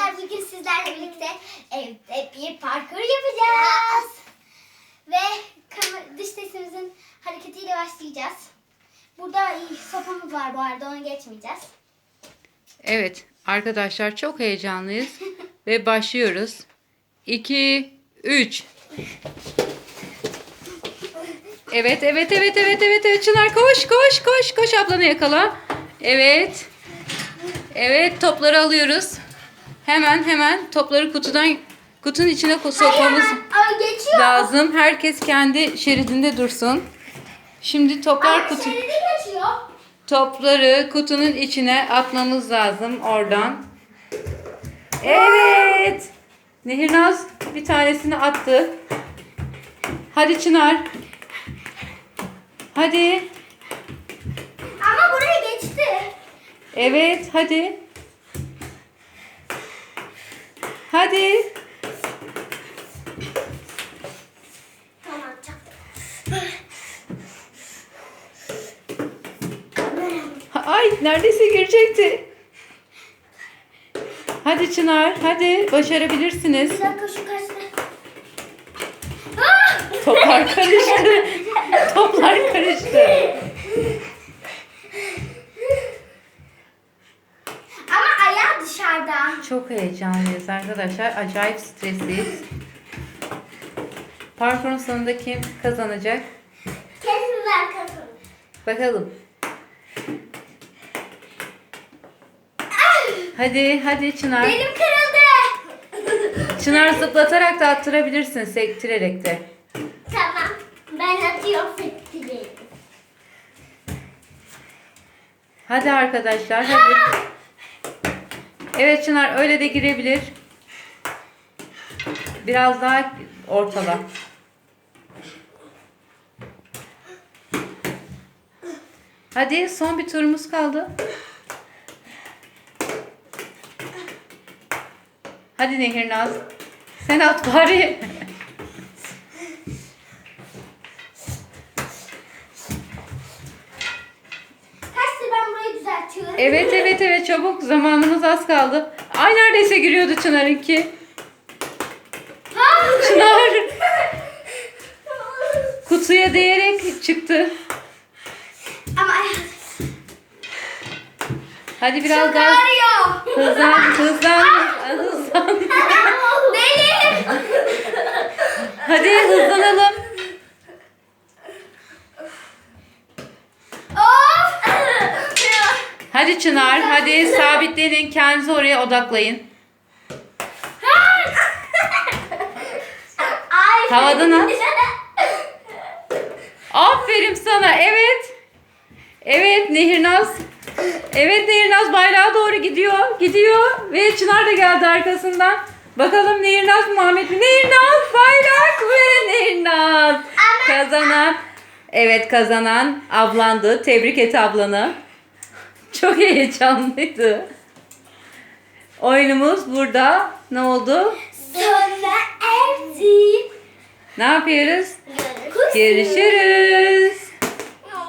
Arkadaşlar bugün sizlerle birlikte evde bir parkur yapacağız. Ve dış sesimizin hareketiyle başlayacağız. Burada sopamız var bu arada onu geçmeyeceğiz. Evet arkadaşlar çok heyecanlıyız ve başlıyoruz. 2 3 Evet evet evet evet evet evet Çınar koş koş koş koş ablanı yakala. Evet. Evet topları alıyoruz. Hemen hemen topları kutudan kutunun içine sokmamız geçiyor. lazım. Herkes kendi şeridinde dursun. Şimdi toplar kutu şeridi geçiyor. Topları kutunun içine atmamız lazım oradan. Evet. Nehirnaz bir tanesini attı. Hadi Çınar. Hadi. Ama buraya geçti. Evet hadi. Hadi. Tamam. Ay neredeyse girecekti. Hadi Çınar hadi başarabilirsiniz. Bir dakika şu kaçtı. Ah! Toplar karıştı. Toplar karıştı. Ama ayağı dışarıda. Çok heyecanlıyız arkadaşlar. Acayip stresliyiz. Parkurun sonunda kim kazanacak? Kesin ben kazanırım. Bakalım. Hadi hadi Çınar. Benim kırıldı. Çınar zıplatarak da attırabilirsin sektirerek de. tamam. Ben atıyorum fethiyi. Hadi arkadaşlar hadi. Evet Çınar öyle de girebilir. Biraz daha ortala. Hadi son bir turumuz kaldı. Hadi Nehirnaz. Sen at bari. Kaçtı ben burayı düzeltiyorum. Evet evet evet çabuk zamanımız az kaldı. Ay neredeyse giriyordu Çınar'ınki. Ha! Çınar kutuya değerek çıktı. Ama Hadi biraz daha ağrıyor. hızlan hızlan hızlan. Benim. Hadi hızlanalım. Hadi Çınar hadi sabitlenin kendinizi oraya odaklayın. Ay. Havadan at. Aferin sana evet. Evet Nehirnaz. Evet Nehirnaz bayrağa doğru gidiyor. Gidiyor ve Çınar da geldi arkasından. Bakalım Nehirnaz mı Muhammed mi? Nehirnaz bayrak ve Nehirnaz. Kazanan. Evet kazanan ablandı. Tebrik et ablanı. Çok heyecanlıydı. Oyunumuz burada. Ne oldu? Sonra erdi. Ne yapıyoruz? Görüşürüz. Görüşürüz.